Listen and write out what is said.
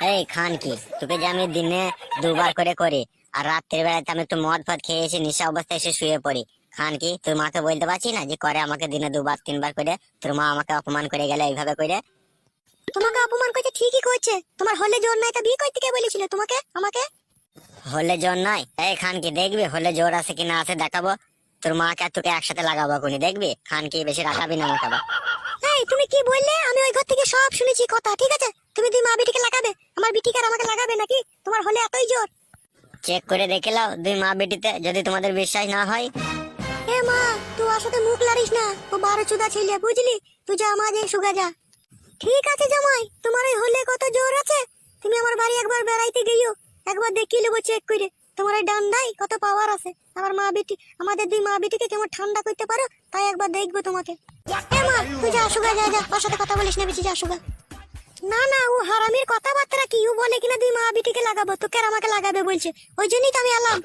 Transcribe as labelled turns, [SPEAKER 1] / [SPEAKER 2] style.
[SPEAKER 1] এই খান কি তোকে যে আমি দিনে দুবার করে করি আর রাত্রের বেলাতে আমি একটু মদ ফদ খেয়ে এসে নিশা অবস্থায় এসে শুয়ে পড়ি। খান কি তোর মাকে বলতে পারছি না যে করে আমাকে দিনে দুবার তিনবার করে? তোর মা আমাকে অপমান করে গেলে এইভাবে করে?
[SPEAKER 2] তোমাকে অপমান করছে ঠিকই করছে। তোমার হলে জোর নাই তা বিয়ে করতে কে বলেছিল তোমাকে আমাকে?
[SPEAKER 1] হলে জোর নয় এই খান কি দেখবি হলে জোর আছে কি না আছে দেখাবো। তোর মাকে আর তোকে একসাথে লাগাবো কোনি দেখবি? খান কি বেশি রাখাবি না আমাকে
[SPEAKER 2] এই তুমি কি বললে? আমি ওই ঘর থেকে সব শুনেছি কথা ঠিক আছে? তুমি দুই মা বিটিকে আমার আমাকে লাগাবে নাকি? তোমার হলে এতই জোর।
[SPEAKER 1] চেক করে দেখে লাও দুই মা বেটিতে যদি তোমাদের বিশ্বাস না হয়।
[SPEAKER 2] এ মা তুই ওর সাথে মুখ লাড়িস না। ও বারো চুদা ছেলে বুঝলি? তুই যা যে সুগা যা। ঠিক আছে জামাই তোমার ওই হলে কত জোর আছে? তুমি আমার বাড়ি একবার বেড়াইতে গিয়েও একবার দেখিয়ে নেব চেক করে। তোমার ওই ডান্ডাই কত পাওয়ার আছে। আমার মা বেটি আমাদের দুই মা বেটিকে কেমন ঠান্ডা করতে পারো তাই একবার দেখব তোমাকে। এ মা তুই যা সুগা যা যা। ওর সাথে কথা বলিস না বেশি যা সুগা না না, ও হারামির কথাবার্তা কি ও বলে কিনা দুই মা বিটিকে লাগাবো, তোকে আর আমাকে লাগাবে, বলছে। ওই জন্যই তো আমি এলাম।